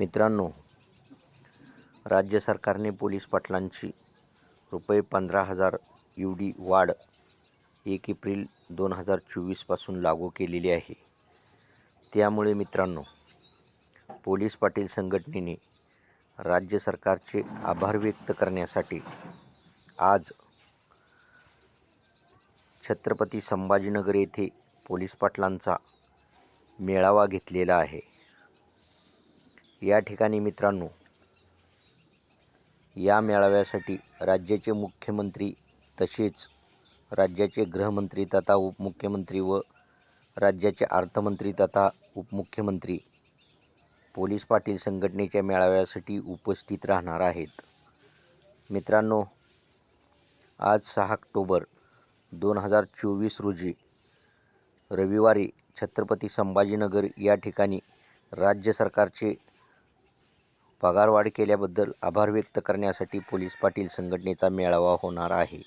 मित्रांनो राज्य सरकारने पोलीस पाटलांची रुपये पंधरा हजार यू डी वाढ एक एप्रिल दोन हजार चोवीसपासून लागू केलेली आहे. त्यामुळे मित्रांनो पोलीस पाटील संघटनेने राज्य सरकारचे आभार व्यक्त करण्यासाठी आज छत्रपती संभाजीनगर येथे पोलीस पाटलांचा मेळावा घेतलेला आहे. या ठिकाणी मित्रांनो या मेळाव्यासाठी राज्याचे मुख्यमंत्री तसेच राज्याचे गृहमंत्री तथा उपमुख्यमंत्री व राज्याचे अर्थमंत्री तथा उपमुख्यमंत्री पोलीस पाटील संघटनेच्या मेळाव्यासाठी उपस्थित राहणार आहेत. मित्रांनो आज सहा ऑक्टोबर दोन हजार चोवीस रोजी रविवारी छत्रपती संभाजीनगर या ठिकाणी राज्य सरकारचे पगारवाढ केल्याबद्दल आभार व्यक्त करण्यासाठी पोलीस पाटील संघटनेचा मेळावा होणार आहे.